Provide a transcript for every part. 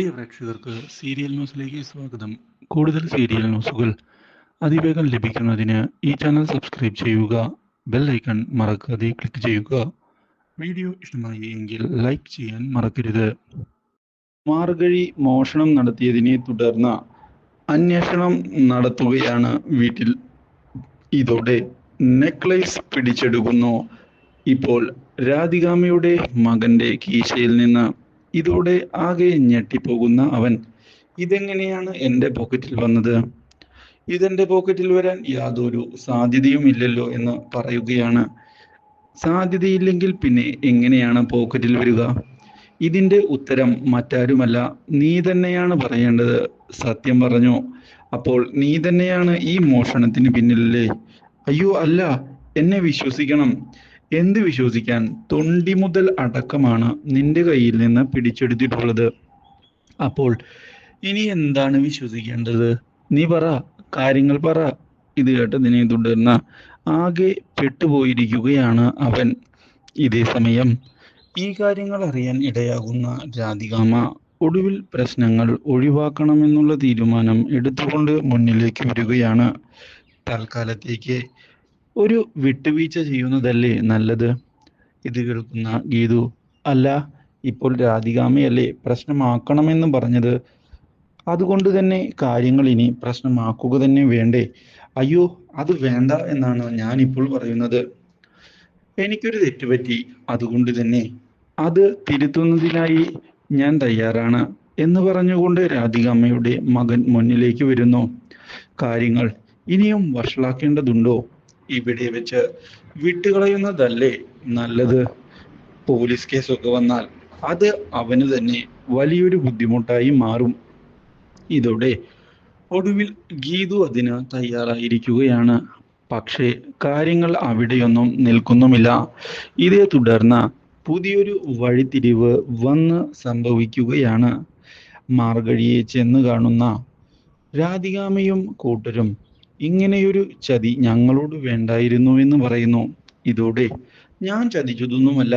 പ്രിയ പ്രേക്ഷകർക്ക് സീരിയൽ ന്യൂസിലേക്ക് സ്വാഗതം. കൂടുതൽ സീരിയൽ ന്യൂസുകൾ അതിവേഗം ലഭിക്കുന്നതിന് ഈ ചാനൽ സബ്സ്ക്രൈബ് ചെയ്യുക ബെൽ ഐക്കൺ മറക്കാതെ ക്ലിക്ക് ചെയ്യുക. വീഡിയോ ഇഷ്ടമായി എങ്കിൽ ലൈക്ക് ചെയ്യാൻ മറക്കരുത്. മാർഗഴി മോഷണം നടത്തിയതിനെ തുടർന്ന് അന്വേഷണം നടത്തുകയാണ് വീട്ടിൽ. ഇതോടെ നെക്ലേസ് പിടിച്ചെടുക്കുന്നു. ഇപ്പോൾ രാധികാമയുടെ മകന്റെ കീശയിൽ നിന്ന് ഇതോടെ ആകെ ഞെട്ടിപ്പോകുന്ന അവൻ ഇതെങ്ങനെയാണ് എന്റെ പോക്കറ്റിൽ വന്നത്? ഇതെന്റെ പോക്കറ്റിൽ വരാൻ യാതൊരു സാധ്യതയും ഇല്ലല്ലോ എന്ന് പറയുകയാണ്. സാധ്യതയില്ലെങ്കിൽ പിന്നെ എങ്ങനെയാണ് പോക്കറ്റിൽ വരിക? ഇതിന്റെ ഉത്തരം മറ്റാരുമല്ല. നീ തന്നെയാണ് പറയേണ്ടത് സത്യം പറഞ്ഞു. അപ്പോൾ നീ തന്നെയാണ് ഈ മോഷണത്തിന് പിന്നിലല്ലേ? അയ്യോ അല്ല. എന്നെ വിശ്വസിക്കണം. എന്ത് വിശ്വസിക്കാൻ തൊണ്ടി മുതൽ അടക്കമാണ് നിന്റെ കയ്യിൽ നിന്ന് പിടിച്ചെടുത്തിട്ടുള്ളത്. അപ്പോൾ ഇനി എന്താണ് വിശ്വസിക്കേണ്ടത്? നീ പറ കാര്യങ്ങൾ പറ. ഇത് കേട്ടതിനെ തുടർന്ന് ആകെ പെട്ടുപോയിരിക്കുകയാണ് അവൻ. ഇതേ സമയം ഈ കാര്യങ്ങൾ അറിയാൻ ഇടയാകുന്ന രാധികാമ ഒടുവിൽ പ്രശ്നങ്ങൾ ഒഴിവാക്കണമെന്നുള്ള തീരുമാനം എടുത്തുകൊണ്ട് മുന്നിലേക്ക് വരികയാണ്. തൽക്കാലത്തേക്ക് ഒരു വിട്ടുവീഴ്ച ചെയ്യുന്നതല്ലേ നല്ലത്? ഇത് കേൾക്കുന്ന ഗീതു അല്ല ഇപ്പോൾ രാധികാമയല്ലേ പ്രശ്നമാക്കണമെന്ന് പറഞ്ഞത്? അതുകൊണ്ട് തന്നെ കാര്യങ്ങൾ ഇനി പ്രശ്നമാക്കുക തന്നെ വേണ്ടേ? അയ്യോ അത് വേണ്ട എന്നാണ് ഞാൻ ഇപ്പോൾ പറയുന്നത്. എനിക്കൊരു തെറ്റുപറ്റി. അതുകൊണ്ട് തന്നെ അത് തിരുത്തുന്നതിനായി ഞാൻ തയ്യാറാണ് എന്ന് പറഞ്ഞുകൊണ്ട് രാധികാമ്മയുടെ മകൻ മുന്നിലേക്ക് വരുന്നു. കാര്യങ്ങൾ ഇനിയും വഷളാക്കേണ്ടതുണ്ടോ? ഇവിടെ വെച്ച് വിട്ടുകളയുന്നതല്ലേ? നല്ലത്. പോലീസ് കേസൊക്കെ വന്നാൽ അത് അവന് തന്നെ വലിയൊരു ബുദ്ധിമുട്ടായി മാറും. ഇതോടെ ഒടുവിൽ ഗീതു അതിന് തയ്യാറായിരിക്കുകയാണ്. പക്ഷേ കാര്യങ്ങൾ അവിടെയൊന്നും നിൽക്കുന്നുമില്ല. ഇതേ തുടർന്ന് പുതിയൊരു വഴിത്തിരിവ് വന്ന് സംഭവിക്കുകയാണ്. മാർഗഴിയെ ചെന്ന് കാണുന്ന രാധികാമയും കൂട്ടരും ഇങ്ങനെയൊരു ചതി ഞങ്ങളോട് വേണ്ടായിരുന്നു എന്ന് പറയുന്നു. ഇതോടെ ഞാൻ ചതിച്ചതൊന്നുമല്ല.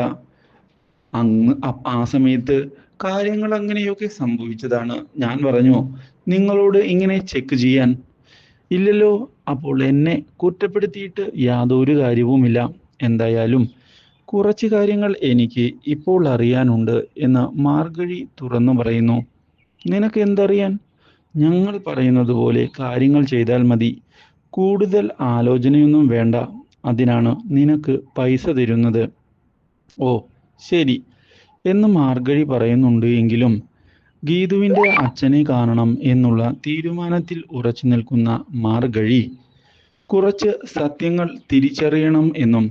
അങ്ങ് ആ സമയത്ത് കാര്യങ്ങൾ അങ്ങനെയൊക്കെ സംഭവിച്ചതാണ്. ഞാൻ പറഞ്ഞു നിങ്ങളോട് ഇങ്ങനെ ചെക്ക് ചെയ്യാൻ ഇല്ലല്ലോ. അപ്പോൾ എന്നെ കുറ്റപ്പെടുത്തിയിട്ട് യാതൊരു കാര്യവുമില്ല. എന്തായാലും കുറച്ച് കാര്യങ്ങൾ എനിക്ക് ഇപ്പോൾ അറിയാനുണ്ട് എന്ന് മാർഗഴി തുറന്നു പറയുന്നു. നിനക്ക് എന്തറിയാൻ? ഞങ്ങൾ പറയുന്നത് പോലെ കാര്യങ്ങൾ ചെയ്താൽ മതി. കൂടുതൽ ആലോചനയൊന്നും വേണ്ട. അതിനാണ് നിനക്ക് പൈസ തരുന്നത്. ഓ ശരി. എന്ന് മാർഗഴി പറയുന്നുണ്ട് എങ്കിലും ഗീതുവിന്റെ അച്ഛനെ കാണണം എന്നുള്ള തീരുമാനത്തിൽ ഉറച്ചു നിൽക്കുന്ന മാർഗഴി കുറച്ച് സത്യങ്ങൾ തിരിച്ചറിയണം എന്നും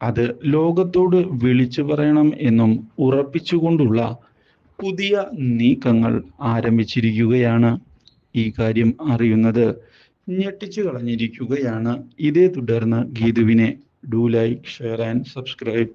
അത് ലോകത്തോട് വിളിച്ചു പറയണം എന്നും ഉറപ്പിച്ചുകൊണ്ടുള്ള പുതിയ നീക്കങ്ങൾ ആരംഭിച്ചിരിക്കുകയാണ്. ഈ കാര്യം അറിയുന്നത് ഞെട്ടിച്ചു കളഞ്ഞിരിക്കുകയാണ്. ഇതേ തുടർന്ന് ഗീതുവിനെ do like share and subscribe.